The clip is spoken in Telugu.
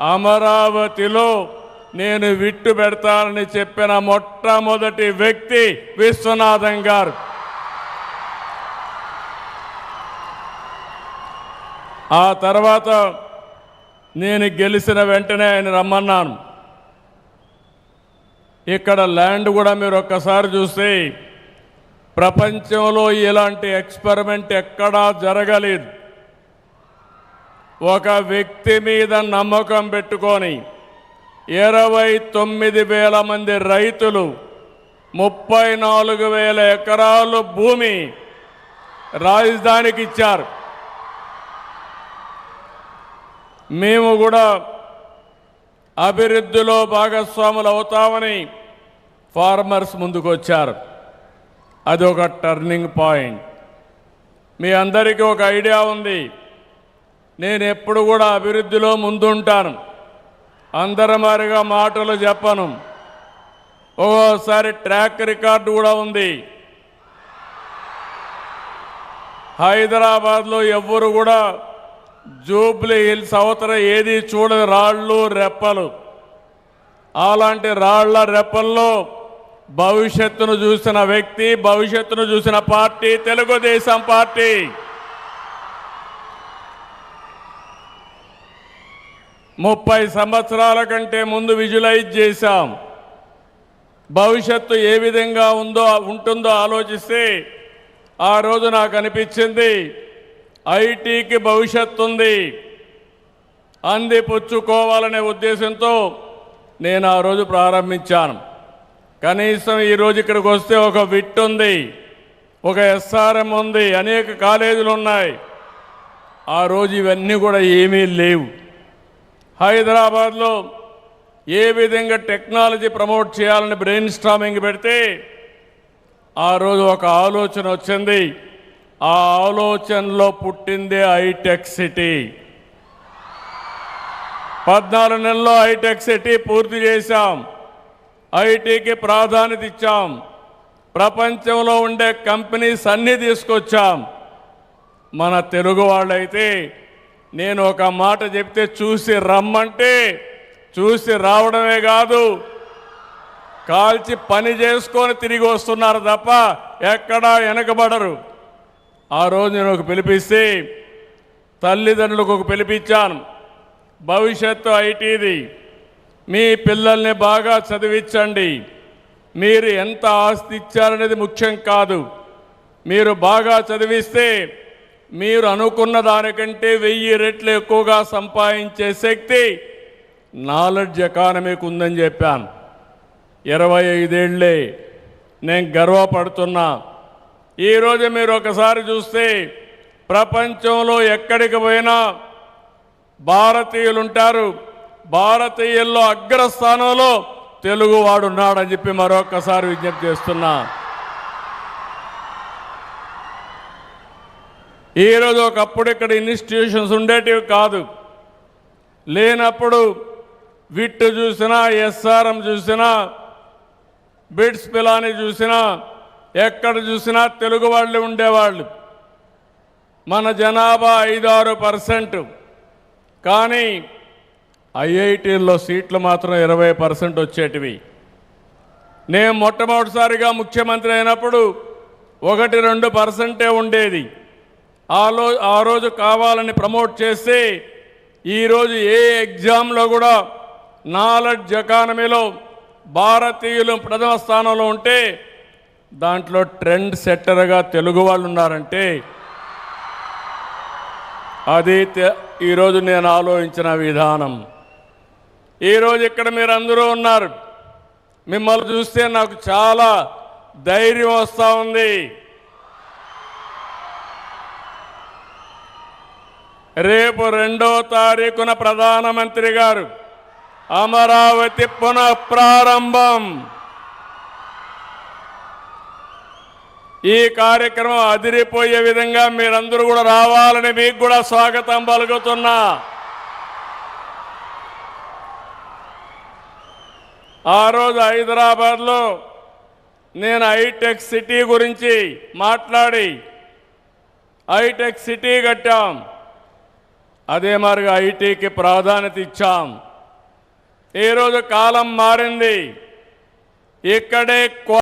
అమరావతిలో నేను విట్టు పెడతానని చెప్పిన మొట్టమొదటి వ్యక్తి విశ్వనాథం గారు. ఆ తర్వాత నేను గెలిచిన వెంటనే ఆయన రమ్మన్నాను. ఇక్కడ ల్యాండ్ కూడా మీరు ఒక్కసారి చూస్తే ప్రపంచంలో ఇలాంటి ఎక్స్పెరిమెంట్ ఎక్కడా జరగలేదు. ఒక వ్యక్తి మీద నమ్మకం పెట్టుకొని ఇరవై తొమ్మిది వేల మంది రైతులు ముప్పై నాలుగు వేల ఎకరాలు భూమి రాజధానికి ఇచ్చారు. మేము కూడా అభివృద్ధిలో భాగస్వాములు అవుతామని ఫార్మర్స్ ముందుకు వచ్చారు అది ఒక టర్నింగ్ పాయింట్. మీ అందరికీ ఒక ఐడియా ఉంది. నేను ఎప్పుడు కూడా అభివృద్ధిలో ముందుంటాను. అందరమారిగా మాటలు చెప్పను. ఒక్కోసారి ట్రాక్ రికార్డు కూడా ఉంది. హైదరాబాద్లో ఎవ్వరు కూడా జూబ్లీ హిల్స్ అవతల ఏది చూడని రాళ్ళు రెప్పలు. అలాంటి రాళ్ళ రెప్పల్లో భవిష్యత్తును చూసిన వ్యక్తి భవిష్యత్తును చూసిన పార్టీ తెలుగుదేశం పార్టీ. ముప్పై సంవత్సరాల కంటే ముందు విజువలైజ్ చేశాం. భవిష్యత్తు ఏ విధంగా ఉందో ఉంటుందో ఆలోచిస్తే ఆ రోజు నాకు అనిపించింది ఐటీకి భవిష్యత్తు ఉంది. అంది పుచ్చుకోవాలనే ఉద్దేశంతో నేను ఆ రోజు ప్రారంభించాను. కనీసం ఈ రోజు ఇక్కడికి వస్తే ఒక విట్ ఉంది ఒక ఎస్ఆర్ఎం ఉంది అనేక కాలేజీలు ఉన్నాయి. ఆ రోజు ఇవన్నీ కూడా ఏమీ లేవు. హైదరాబాద్లో ఏ విధంగా టెక్నాలజీ ప్రమోట్ చేయాలని బ్రెయిన్ స్ట్రామింగ్ పెడితే ఆ రోజు ఒక ఆలోచన వచ్చింది. ఆ ఆలోచనలో పుట్టిందే హైటెక్ సిటీ. పద్నాలుగు నెలల్లో హైటెక్ సిటీ పూర్తి చేశాం. ఐటీకి ప్రాధాన్యత ఇచ్చాం. ప్రపంచంలో ఉండే కంపెనీస్ అన్నీ తీసుకొచ్చాం. మన తెలుగు వాళ్ళైతే నేను ఒక మాట చెప్తే చూసి రమ్మంటే చూసి రావడమే కాదు. కాల్చి పని చేసుకొని తిరిగి వస్తున్నారు తప్ప ఎక్కడా వెనకబడరు. ఆ రోజు నేను ఒక పిలిపిస్తే తల్లిదండ్రులకు ఒక పిలిపించాను. భవిష్యత్తు ఐటీది. మీ పిల్లల్ని బాగా చదివించండి. మీరు ఎంత ఆస్తి ఇచ్చారనేది ముఖ్యం కాదు. మీరు బాగా చదివిస్తే మీరు అనుకున్న దానికంటే వెయ్యి రెట్లు ఎక్కువగా సంపాదించే శక్తి నాలెడ్జ్ ఎకానమీకి ఉందని చెప్పాను. ఇరవై ఐదేళ్ళే నేను గర్వపడుతున్నా. ఈరోజు మీరు ఒకసారి చూస్తే ప్రపంచంలో ఎక్కడికి పోయినా భారతీయులు ఉంటారు భారతీయుల్లో అగ్రస్థానంలో తెలుగువాడున్నాడని చెప్పి మరొకసారి విజ్ఞప్తి చేస్తున్నా. ఈరోజు ఒకప్పుడు ఇక్కడ ఇన్స్టిట్యూషన్స్ ఉండేటివి కాదు. లేనప్పుడు విట్టు చూసినా ఎస్ఆర్ఎం చూసినా బిడ్స్ పిలాని చూసినా ఎక్కడ చూసినా తెలుగు వాళ్ళు ఉండేవాళ్ళు. మన జనాభా ఐదారు పర్సెంట్. కానీ ఐఐటీల్లో సీట్లు మాత్రం ఇరవై పర్సెంట్ వచ్చేటివి. నేను మొట్టమొదటిసారిగా ముఖ్యమంత్రి అయినప్పుడు ఒకటి రెండు పర్సెంటే ఉండేది. ఆలో ఆ రోజు కావాలని ప్రమోట్ చేస్తే ఈరోజు ఏ ఎగ్జామ్లో కూడా నాలెడ్జ్ ఎకానమీలో భారతీయులు ప్రథమ స్థానంలో ఉంటే దాంట్లో ట్రెండ్ సెట్టర్గా తెలుగు వాళ్ళు ఉన్నారంటే అది తె- ఈరోజు నేను ఆలోచించిన విధానం. ఈరోజు ఇక్కడ మీరు అందరూ ఉన్నారు. మిమ్మల్ని చూస్తే నాకు చాలా ధైర్యం వస్తూ ఉంది. రేపు రెండో తారీఖున ప్రధానమంత్రి గారు అమరావతి పునః ప్రారంభం ఈ కార్యక్రమం అదిరిపోయే విధంగా మీరందరూ కూడా రావాలని మీకు కూడా స్వాగతం పలుకుతున్నా. ఆ రోజు హైదరాబాద్లో నేను హైటెక్ సిటీ గురించి మాట్లాడి హైటెక్ సిటీ కట్టాం. అదే మారుగా ఐటీకి ప్రాధాన్యత ఇచ్చాం. ఈరోజు కాలం మారింది. ఇక్కడే